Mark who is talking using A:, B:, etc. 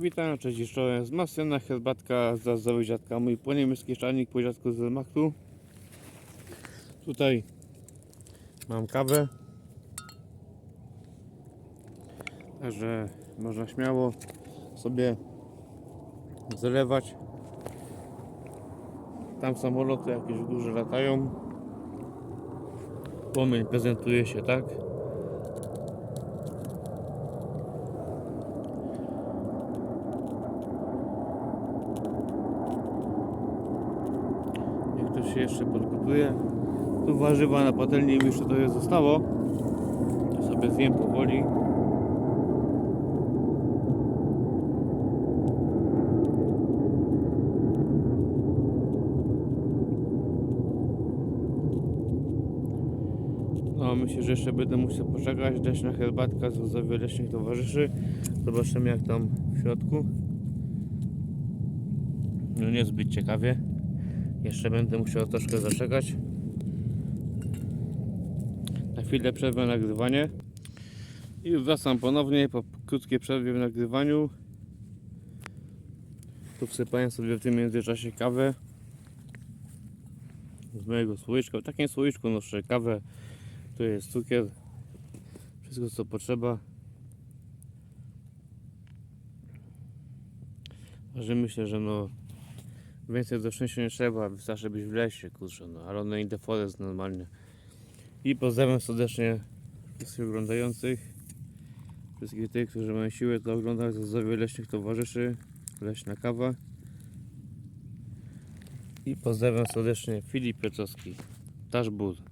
A: Witam, cześć i. Z Masjana herbatka za zdrowie dziadka. Mój po niemiecki szalnik po dziadku z Machtu. Tutaj mam kawę. Także można śmiało sobie zalewać. Tam samoloty jakieś w górze latają. Płomień prezentuje się tak. Się jeszcze podgotuje. Tu warzywa na patelni mi jeszcze trochę zostało. To sobie zjem powoli. No myślę, że jeszcze będę musiał poczekać. Leśna herbatka z zdrowia leśnych towarzyszy. Zobaczymy jak tam w środku. No niezbyt ciekawie. Jeszcze będę musiał troszkę zaczekać. Na chwilę przerwę nagrywanie. I wracam ponownie po krótkiej przerwie w nagrywaniu. Tu wsypałem sobie w tym międzyczasie kawę. Z mojego słoiczka. W takim słoiczku noszę kawę. Tu jest cukier. Wszystko co potrzeba. Że myślę, że no Więcej do szczęścia nie trzeba, wystarczy być w lesie, kurczę, no, ale one idę forest normalnie. I pozdrawiam serdecznie wszystkich oglądających, wszystkich tych, którzy mają siłę to oglądać, zdrowie leśnych towarzyszy, leśna kawa. I pozdrawiam serdecznie Filip Pieczowski, Taszbur.